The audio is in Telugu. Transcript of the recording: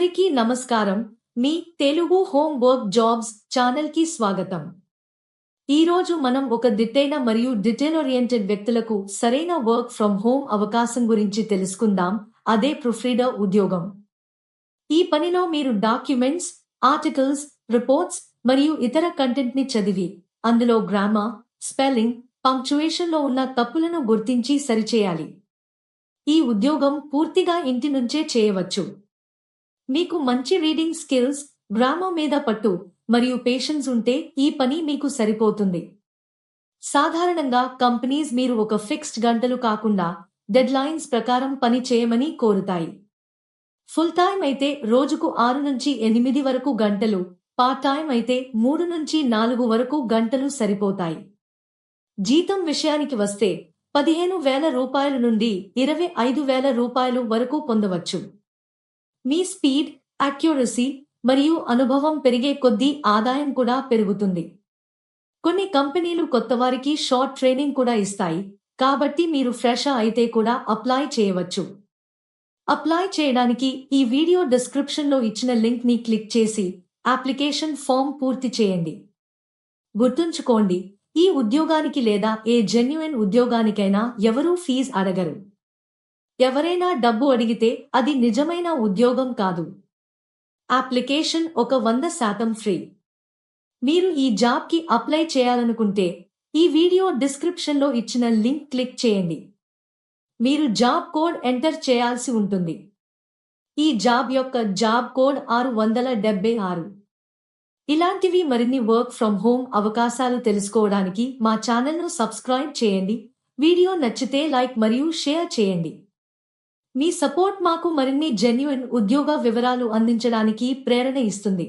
అందరికీ నమస్కారం. మీ తెలుగు హోమ్ వర్క్ జాబ్స్ ఛానల్కి స్వాగతం. ఈరోజు మనం ఒక దిట్టైన మరియు డిటైల్ ఓరియంటెడ్ వ్యక్తులకు సరైన వర్క్ ఫ్రమ్ హోమ్ అవకాశం గురించి తెలుసుకుందాం. అదే ప్రొఫ్రీడర్ ఉద్యోగం. ఈ పనిలో మీరు డాక్యుమెంట్స్ ఆర్టికల్స్ రిపోర్ట్స్ మరియు ఇతర కంటెంట్ని చదివి అందులో గ్రామర్ స్పెల్లింగ్ పంక్చుయేషన్లో ఉన్న తప్పులను గుర్తించి సరిచేయాలి. ఈ ఉద్యోగం పూర్తిగా ఇంటి నుంచే చేయవచ్చు. మీకు మంచి రీడింగ్ స్కిల్స్ గ్రామర్ మీద పట్టు మరియు పేషెన్స్ ఉంటే ఈ పని మీకు సరిపోతుంది. సాధారణంగా కంపెనీస్ మీరు ఒక ఫిక్స్డ్ గంటలు కాకుండా డెడ్లైన్స్ ప్రకారం పని చేయమని కోరుతాయి. ఫుల్ టైం అయితే రోజుకు ఆరు నుంచి ఎనిమిది వరకు గంటలు పార్ట్ టైం అయితే మూడు నుంచి నాలుగు వరకు గంటలు సరిపోతాయి. జీతం విషయానికి వస్తే పదిహేను వేల రూపాయల నుండి ఇరవై ఐదు వేల రూపాయలు వరకు పొందవచ్చు. మీ స్పీడ్ అక్యురసీ మరియు అనుభవం పెరిగే కొద్దీ ఆదాయం కూడా పెరుగుతుంది. కొన్ని కంపెనీలు కొత్తవారికి షార్ట్ ట్రైనింగ్ కూడా ఇస్తాయి. కాబట్టి మీరు ఫ్రెష్ అయితే కూడా అప్లై చేయవచ్చు. అప్లై చేయడానికి ఈ వీడియో డిస్క్రిప్షన్లో ఇచ్చిన లింక్ని క్లిక్ చేసి అప్లికేషన్ ఫామ్ పూర్తి చేయండి. గుర్తుంచుకోండి ఈ ఉద్యోగానికి లేదా ఏ జెన్యున్ ఉద్యోగానికైనా ఎవరూ ఫీజ్ అడగరు. ఎవరైనా డబ్బు అడిగితే అది నిజమైన ఉద్యోగం కాదు. అప్లికేషన్ ఒక వంద శాతం ఫ్రీ. మీరు ఈ జాబ్కి అప్లై చేయాలనుకుంటే ఈ వీడియో డిస్క్రిప్షన్లో ఇచ్చిన లింక్ క్లిక్ చేయండి. మీరు జాబ్ కోడ్ ఎంటర్ చేయాల్సి ఉంటుంది. ఈ జాబ్ యొక్క జాబ్ కోడ్ ఆరు వందల డెబ్బై ఆరు. ఇలాంటివి మరిన్ని వర్క్ ఫ్రమ్ హోమ్ అవకాశాలు తెలుసుకోవడానికి మా ఛానల్ను సబ్స్క్రైబ్ చేయండి. వీడియో నచ్చితే లైక్ మరియు షేర్ చేయండి. మీ సపోర్ట్ మాకు మరిన్ని జెన్యున్ ఉద్యోగ వివరాలు అందించడానికి ప్రేరణ ఇస్తుంది.